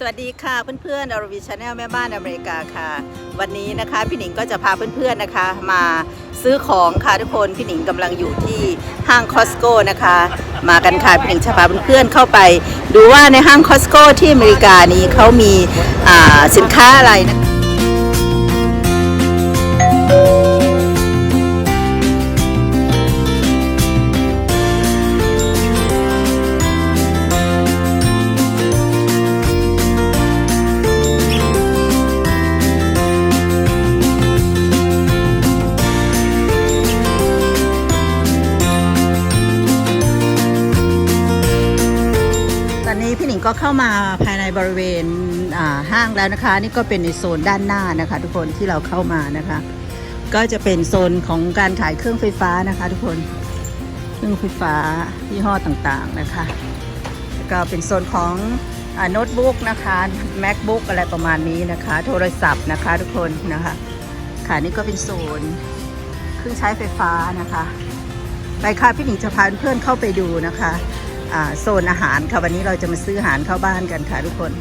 สวัสดีค่ะเพื่อนๆอรวีชาแนลแม่บ้านอเมริกาค่ะ วันนี้นะคะพี่หนิงก็จะพาเพื่อนๆนะคะ มาซื้อของค่ะทุกคนพี่หนิงกำลังอยู่ที่ห้างคอสโก้นะคะ มากันค่ะพี่หนิงจะพาเพื่อนๆเข้าไป ดูว่าในห้างคอสโก้ที่อเมริกานี้เขามีอ่าสินค้าอะไรนะคะ ก็เข้ามาภายในบริเวณห้างแล้วนะคะ นี่ก็เป็นในโซนด้านหน้านะคะ ทุกคนที่เราเข้ามานะคะ ก็จะเป็นโซนของการขายเครื่องไฟฟ้านะคะ ทุกคนเครื่องไฟฟ้ายี่ห้อต่างๆนะคะแล้วก็เป็นโซนของโน้ตบุ๊กนะคะ macbook อะไรประมาณนี้นะคะ โทรศัพท์นะคะ ทุกคนนะคะค่ะนี่ก็เป็นโซนเครื่องใช้ไฟฟ้านะคะไปค่ะพี่หนิงจะพาเพื่อนเข้าไปดูนะคะ โซนอาหารค่ะวันนี้เราจะมาซื้ออาหารเข้าบ้านกันค่ะทุกคน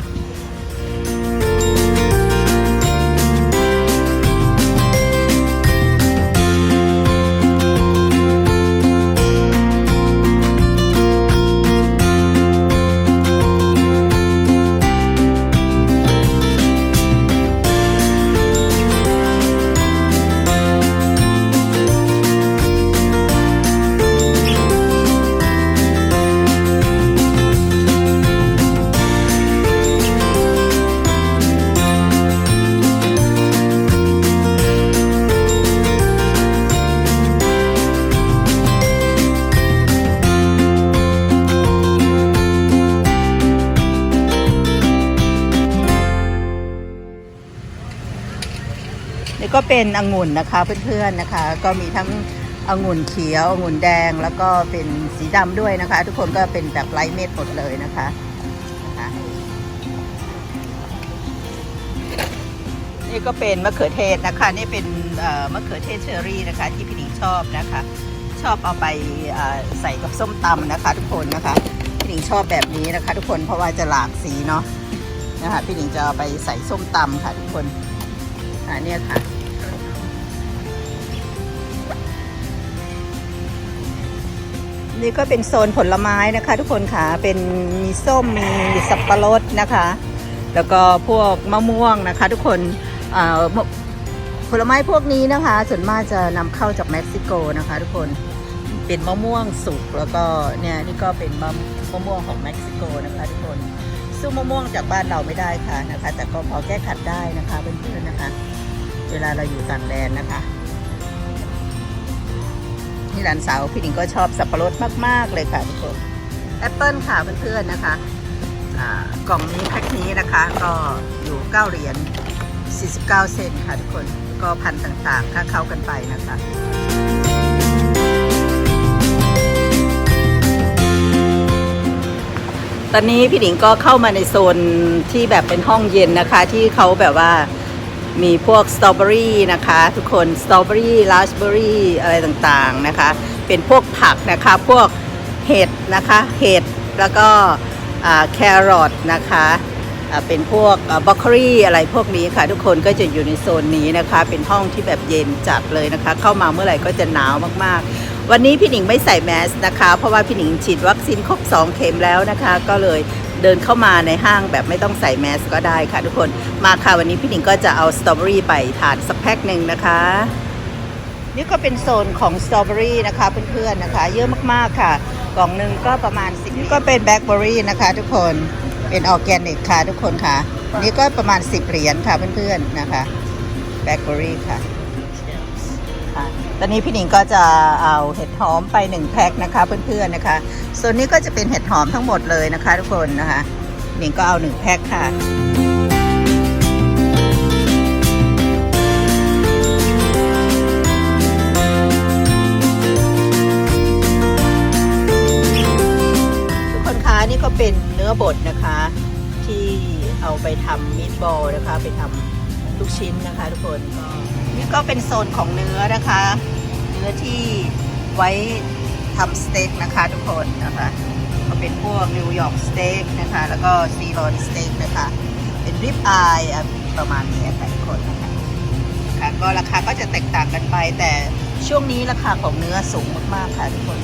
ก็เป็นองุ่นนะคะเพื่อนๆนะคะ ก็มีทั้งองุ่นเขียวองุ่นแดงแล้วก็เป็นสีดำด้วยนะคะ ทุกคนก็เป็นแบบไร้เม็ดหมดเลยนะคะนี่ก็เป็นมะเขือเทศนะคะ นี่เป็นมะเขือเทศเชอรี่นะคะ ที่พี่หนิงชอบนะคะ ชอบเอาไปใส่กับส้มตำนะคะ ทุกคนนะคะพี่หนิงชอบแบบนี้นะคะ ทุกคนเพราะว่าจะหลากสีเนาะนะคะพี่หนิงจะเอาไปใส่ส้มตำค่ะทุกคนอันนี้ค่ะ นี่ก็เป็นโซนผลไม้นะคะ ทุกคนค่ะเป็นมีส้มมีสับปะรดนะคะ แล้วก็พวกมะม่วงนะคะ ทุกคนผลไม้พวกนี้นะคะ ส่วนมากจะนำเข้าจากเม็กซิโกนะคะ ทุกคนเป็นมะม่วงสุกแล้วก็เนี่ยนี่ก็เป็นมะมะม่วงของเม็กซิโกนะคะ ทุกคนสู้มะม่วงจากบ้านเราไม่ได้ค่ะนะคะ แต่ก็พอแก้ขัดได้นะคะเพื่อนๆนะคะ เวลาเราอยู่ต่างแดนนะคะ นี่หลานสาวพี่หนิงก็ชอบสับปะรดมาก ๆ เลยค่ะทุกคนแอปเปิลค่ะเพื่อนๆนะคะกล่องนี้แพ็คนี้นะคะก็อยู่9เหรียญ49 เซนค่ะทุกคนก็พันต่างๆค่าเข้ากันไปนะคะตอนนี้พี่หนิงก็เข้ามาในโซนที่แบบเป็นห้องเย็นนะคะ ที่เขาแบบว่า มีพวกสตรอเบอรี่นะคะทุกคนสตรอเบอรี่ราสเบอรี่อะไรต่างๆนะคะ เป็นพวกผักนะคะ พวกเห็ดนะคะเห็ดแล้วก็แครอทนะคะเป็นพวกบล็อกโคลีอะไรพวกนี้ค่ะ ทุกคนก็จะอยู่ในโซนนี้นะคะ เป็นห้องที่แบบเย็นจัดเลยนะคะ เข้ามาเมื่อไหร่ก็จะหนาวมากๆ วันนี้พี่หนิงไม่ใส่แมสนะคะ เพราะว่าพี่หนิงฉีดวัคซีนครบ 2 เข็มแล้วนะคะ ก็เลย เดินเข้ามาในห้างแบบไม่ต้องใส่แมสก็ได้ค่ะทุกคนมาค่ะวันนี้พี่หนิงก็จะเอาสตรอเบอรี่ไปทานสักแพ็คหนึ่งนะคะ นี่ก็เป็นโซนของสตรอเบอรี่นะคะเพื่อนๆนะคะ เยอะมากๆค่ะ กล่องหนึ่งก็ประมาณ10นี่ก็เป็นแบล็คเบอรี่นะคะทุกคนเป็นออร์แกนิกค่ะทุกคนค่ะ นี่ก็ประมาณ 10 เหรียญค่ะเพื่อนๆนะคะแบล็คเบอรี่ค่ะ ตอนนี้พี่หนิงก็จะเอาเห็ดหอมไปหนึ่งแพ็คนะคะเพื่อนๆนะคะ ส่วนนี้ก็จะเป็นเห็ดหอมทั้งหมดเลยนะคะ ทุกคนนะคะหนิงก็เอาหนึ่งแพ็คค่ะทุกคนคะนี่ก็เป็นเนื้อบดนะคะ ที่เอาไปทำมีดบอลนะคะ ไปทำลูกชิ้นนะคะ ทุกคนก็ ก็เป็นโซนของเนื้อนะคะ เนื้อที่ไว้ทำสเต็กนะคะทุกคนนะคะเขาเป็นพวกนิวยอร์กสเต็กนะคะ แล้วก็ซีรอนสเต็กนะคะ เป็นริบอายประมาณนี้ค่คนนะคะค่ะก็ราคาก็จะแตกต่างกันไป แต่ช่วงนี้ราคาของเนื้อสูงมากๆค่ะทุกคน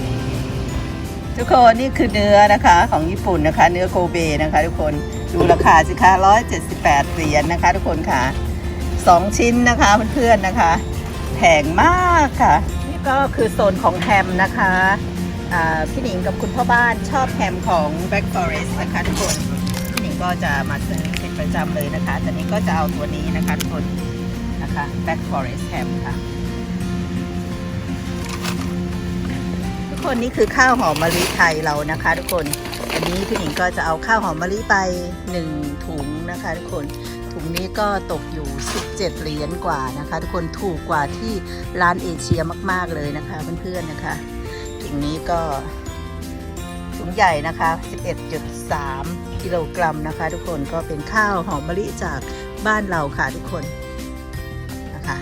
ทุกคนนี่คือเนื้อนะคะของญี่ปุ่นนะคะ เนื้อโกเบนะคะ ทุกคนดูราคาสิคะ178เหรียญนะคะ ทุกคนค่ะ สองชิ้นนะคะเพื่อนๆนะคะแพงมากค่ะ นี่ก็คือโซนของแฮมนะคะพี่หนิงกับคุณพ่อบ้านชอบแฮมของ Black Forest นะคะทุกคนพี่หนิงก็จะมาซื้อเป็นประจำเลยนะคะแต่นี้ก็จะเอาตัวนี้นะคะทุกคนนะคะ Black Forest Ham ค่ะ ทุกคนนี่คือข้าวหอมมะลิไทยเรานะคะ ทุกคนอันนี้พี่หนิงก็จะเอาข้าวหอมมะลิไป1ถุงนะคะ ทุกคน ถุงนี้ก็ตกอยู่ 17 เหรียญกว่านะคะ ทุกคนถูกกว่าที่ร้านเอเชียมากๆเลยนะคะเพื่อนๆนะคะถุงนี้ก็ถุงใหญ่นะคะ 11.3 กิโลกรัมนะคะ ทุกคนก็เป็นข้าวหอมมะลิจากบ้านเราค่ะทุกคนนะคะ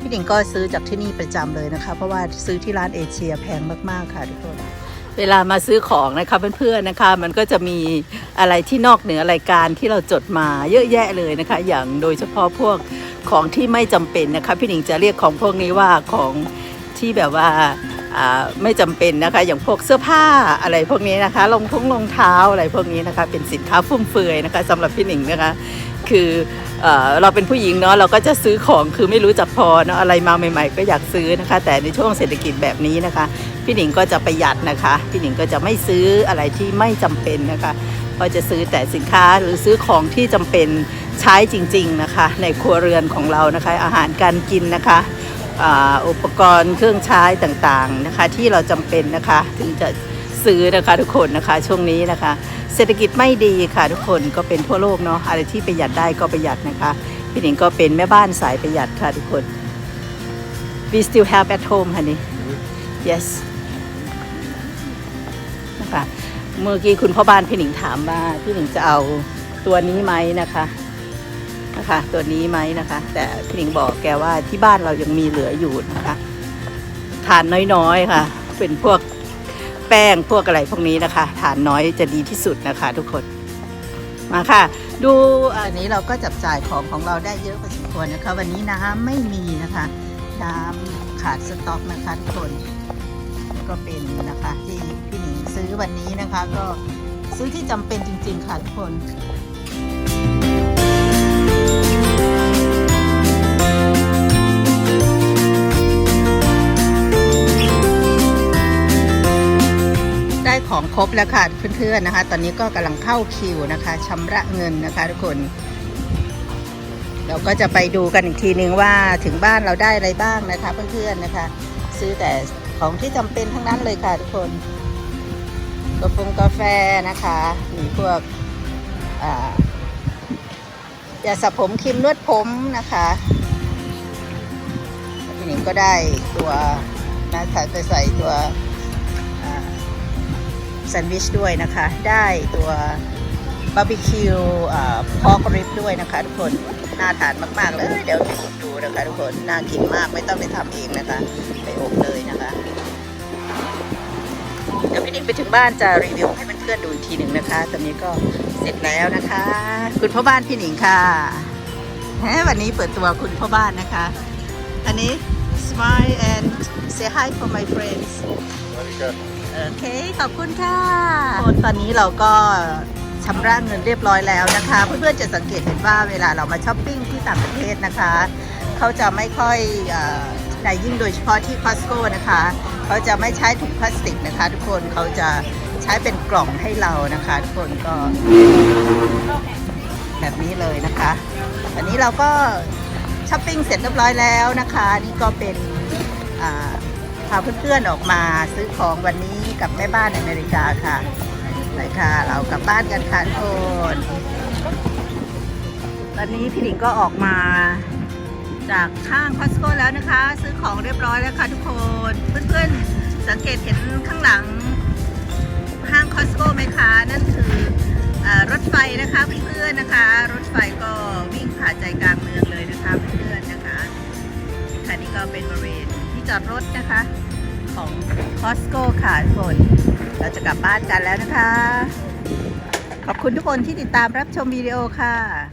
พี่หนิงก็ซื้อจากที่นี่ประจำเลยนะคะ เพราะว่าซื้อที่ร้านเอเชียแพงมากๆค่ะทุกคน เวลามาซื้อของนะคะเพื่อนๆนะคะ มันก็จะมีอะไรที่นอกเหนือรายการที่เราจดมาเยอะแยะเลยนะคะ อย่างโดยเฉพาะพวกของที่ไม่จำเป็นนะคะพี่หนิงจะเรียกของพวกนี้ว่าของที่แบบว่าไม่จำเป็นนะคะ อย่างพวกเสื้อผ้าอะไรพวกนี้นะคะรองท้องรองเท้าอะไรพวกนี้นะคะ เป็นสินค้าฟุ่มเฟือยนะคะสำหรับพี่หนิงนะคะ คืออเราเป็นผู้หญิงเนาะเราก็จะซื้อของคือไม่รู้จักพอเนาะอะไรมาใหม่ ๆ ก็อยากซื้อนะคะ แต่ในช่วงเศรษฐกิจแบบนี้นะคะ พี่หนิงก็จะประหยัดนะคะ พี่หนิงก็จะไม่ซื้ออะไรที่ไม่จำเป็นนะคะ ก็จะซื้อแต่สินค้าหรือซื้อของที่จำเป็นใช้จริง ๆนะคะ ในครัวเรือนของเรานะคะ อาหารการกินนะคะอุปกรณ์เครื่องใช้ต่างๆนะคะ ที่เราจำเป็นนะคะ ถึงจะซื้อนะคะทุกคนนะคะช่วงนี้นะคะ เศรษฐกิจไม่ดีค่ะทุกคนก็เป็นทั่วโลกเนาะอะไรที่ประหยัดได้ก็ประหยัดนะคะ พี่หนิงก็เป็นแม่บ้านสายประหยัดค่ะทุกคน we still have at home honey yes คะเมื่อกี้คุณพ่อบ้านพี่หนิงถามว่าพี่หนิงจะเอาตัวนี้ไหมนะคะนะคะ ตัวนี้ไหมนะคะ แต่พี่หนิงบอกแกว่าที่บ้านเรายังมีเหลืออยู่นะคะทานน้อยๆค่ะ เป็นพวกแป้งพวกอะไรพวกนี้นะคะ ทานน้อยจะดีที่สุดนะคะ ทุกคนมาค่ะ ดูอันนี้เราก็จับจ่ายของของเราได้เยอะพอสมควรนะคะ วันนี้น้ำไม่มีนะคะน้ำขาดสต็อกนะคะทุกคนก็เป็นนะคะที่พี่ ซื้อวันนี้นะคะ ก็ซื้อที่จำเป็นจริง ๆ ค่ะทุกคนได้ของครบแล้วค่ะเพื่อนๆนะคะ ตอนนี้ก็กำลังเข้าคิวนะคะชำระเงินนะคะทุกคนเราก็จะไปดูกันอีกทีนึงว่าถึงบ้านเราได้อะไรบ้างนะคะเพื่อนๆนะคะ ซื้อแต่ของที่จำเป็นทั้งนั้นเลยค่ะทุกคน กาแฟกาแฟนะคะ มีพวกอ่ายาสระผมครีมนวดผมนะคะแล้วพี่หนิงก็ได้ตัวนะใส่ไปใส่ตัวแซนด์วิชด้วยนะคะ ได้ตัวบาร์บีคิวพอกริบด้วยนะคะทุกคน น่าทานมาก ๆ เลย เดี๋ยวไปดูนะคะทุกคน น่ากินมากไม่ต้องไปทำเองนะคะ ไปอบเลยนะคะ เดี๋ยวพี่นิงไปถึงบ้านจะรีวิวให้เพื่อนๆดูอีกทีหนึ่งนะคะ ตอนนี้ก็เสร็จแล้วนะคะ คุณพ่อบ้านพี่หนิงค่ะวันนี้เปิดตัวคุณพ่อบ้านนะคะ อันนี้ smile and say hi for my friends โอเค ขอบคุณค่ะ ตอนนี้เราก็ชำระเงินเรียบร้อยแล้วนะคะ เพื่อนๆจะสังเกตเห็นว่าเวลาเรามาช้อปปิ้งที่ต่างประเทศนะคะ เขาจะไม่ค่อยอ ในยิ่งโดยเฉพาะที่ Costco นะคะเขาจะไม่ใช้ถุงพลาสติกนะคะ ทุกคนเขาจะใช้เป็นกล่องให้เรานะคะ ทุกคนก็แบบนี้เลยนะคะ อันนี้เราก็ช้อปปิ้งเสร็จเรียบร้อยแล้วนะคะ นี่ก็เป็นพาเพื่อนๆออกมาซื้อของวันนี้กับแม่บ้านอเมริกาค่ะไปค่ะ เรากลับบ้านกันค่ะทุกคนตอนนี้พี่หนิงก็ออกมา จากข้างคอสโก้แล้วนะคะ ซื้อของเรียบร้อยแล้วค่ะทุกคน เพื่อนๆ สังเกตเห็นข้างหลังห้างคอสโก้ไหมคะ นั่นคือออรถไฟนะคะเพื่อนๆนะคะ รถไฟก็วิ่งผ่านใจกลางเมืองเลยนะคะเพื่อนๆนะคะค่ะนี่ก็เป็นบริเวณที่จอดรถนะคะ ของคอสโก้ค่ะทุกคนเราจะกลับบ้านกันแล้วนะคะ ขอบคุณทุกคนที่ติดตามรับชมวิดีโอค่ะ